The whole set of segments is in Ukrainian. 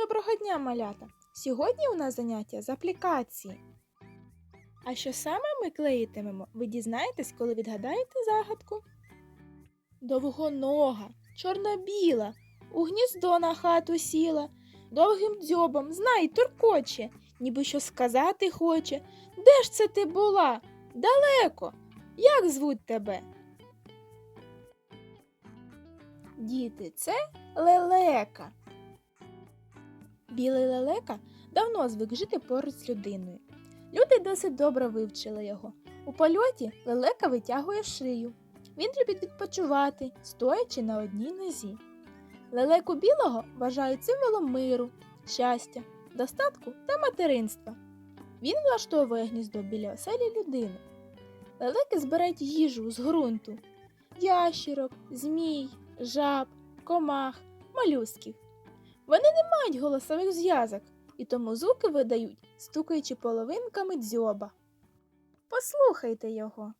Доброго дня, малята! Сьогодні у нас заняття з аплікації. А що саме ми клеїтимемо, ви дізнаєтесь, коли відгадаєте загадку. Довгонога, чорно-біла, у гніздо на хату сіла, довгим дзьобом, знай, туркоче, ніби що сказати хоче. Де ж це ти була? Далеко. Як звуть тебе? Діти, це лелека. Білий лелека давно звик жити поруч з людиною. Люди досить добре вивчили його. У польоті лелека витягує шию. Він любить відпочивати, стоячи на одній нозі. Лелеку білого вважають символом миру, щастя, достатку та материнства. Він влаштовує гніздо біля оселі людини. Лелеки збирають їжу з ґрунту, ящірок, змій, жаб, комах, молюсків. Вони не мають голосових зв'язок і тому звуки видають, стукаючи половинками дзьоба. Послухайте його.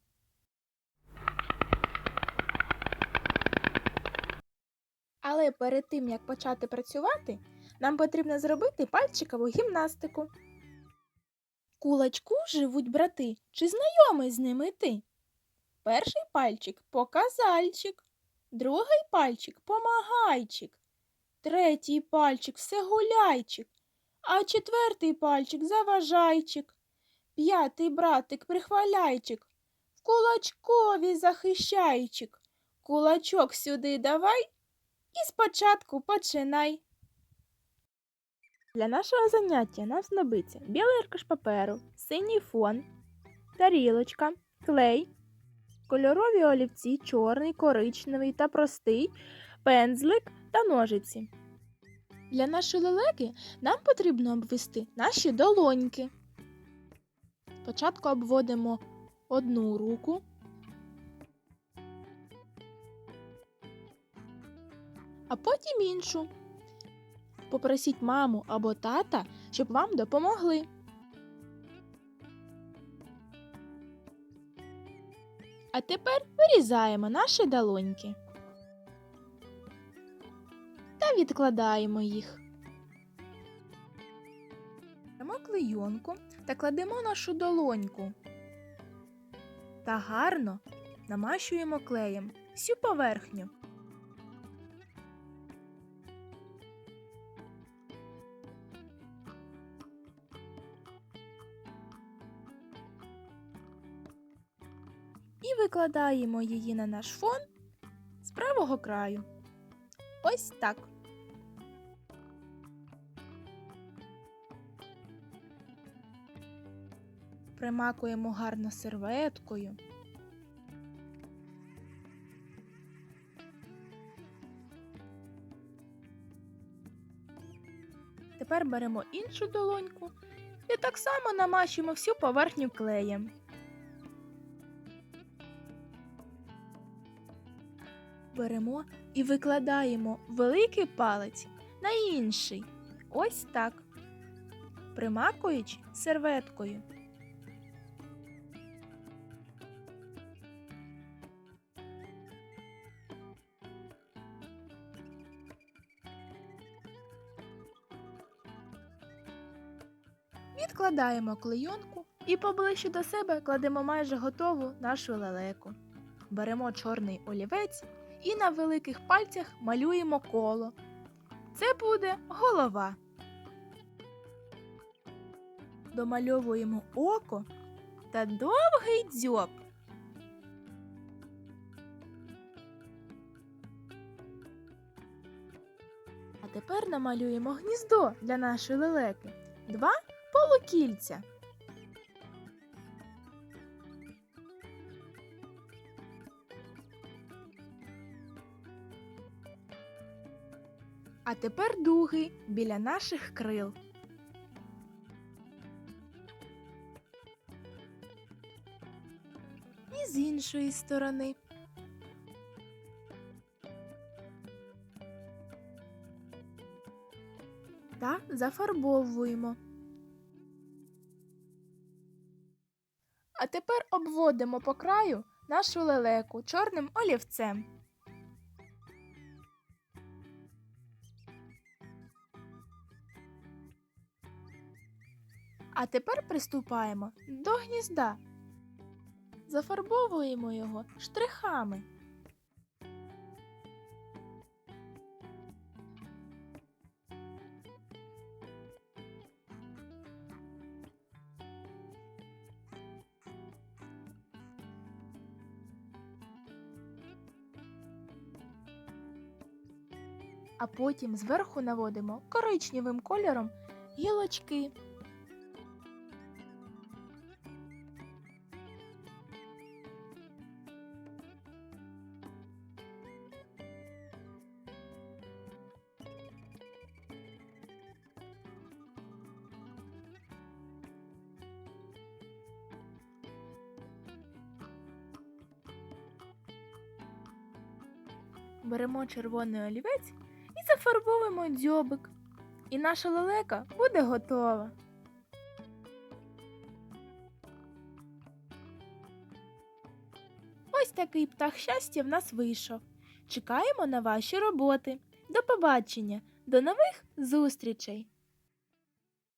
Але перед тим як почати працювати, нам потрібно зробити пальчикову гімнастику. Кулачку живуть брати, чи знайомий з ними ти? Перший пальчик показальчик, другий пальчик помагайчик, третій пальчик всегуляйчик, а четвертий пальчик заважайчик, п'ятий братик прихваляйчик, в кулачкові захищайчик. Кулачок сюди давай і спочатку починай. Для нашого заняття нам знадобиться білий аркуш паперу, синій фон, тарілочка, клей, кольорові олівці, чорний, коричневий та простий, пензлик та ножиці. Для нашої лелеки нам потрібно обвести наші долоньки. Спочатку обводимо одну руку, а потім іншу. Попросіть маму або тата, щоб вам допомогли. А тепер вирізаємо наші долоньки відкладаємо їх. Беремо клейонку та кладемо нашу долоньку. Та гарно намащуємо клеєм всю поверхню. І викладаємо її на наш фон з правого краю. Ось так. Примакуємо гарно серветкою. Тепер беремо іншу долоньку і так само намащуємо всю поверхню клеєм. Беремо і викладаємо великий палець на інший. Ось так, примакуючи серветкою. Відкладаємо клейонку і поближче до себе кладемо майже готову нашу лелеку. Беремо чорний олівець і на великих пальцях малюємо коло. Це буде голова. Домальовуємо око та довгий дзьоб. А тепер намалюємо гніздо для нашої лелеки. Два полукільця. А тепер дуги біля наших крил. І з іншої сторони. Та зафарбовуємо. тепер обводимо по краю нашу лелеку чорним олівцем. А тепер приступаємо до гнізда. Зафарбовуємо його штрихами. А потім зверху наводимо коричневим кольором гілочки. Беремо червоний олівець і зафарбовуємо дзьобик. І наша лелека буде готова. Ось такий птах щастя в нас вийшов. Чекаємо на ваші роботи. До побачення, до нових зустрічей!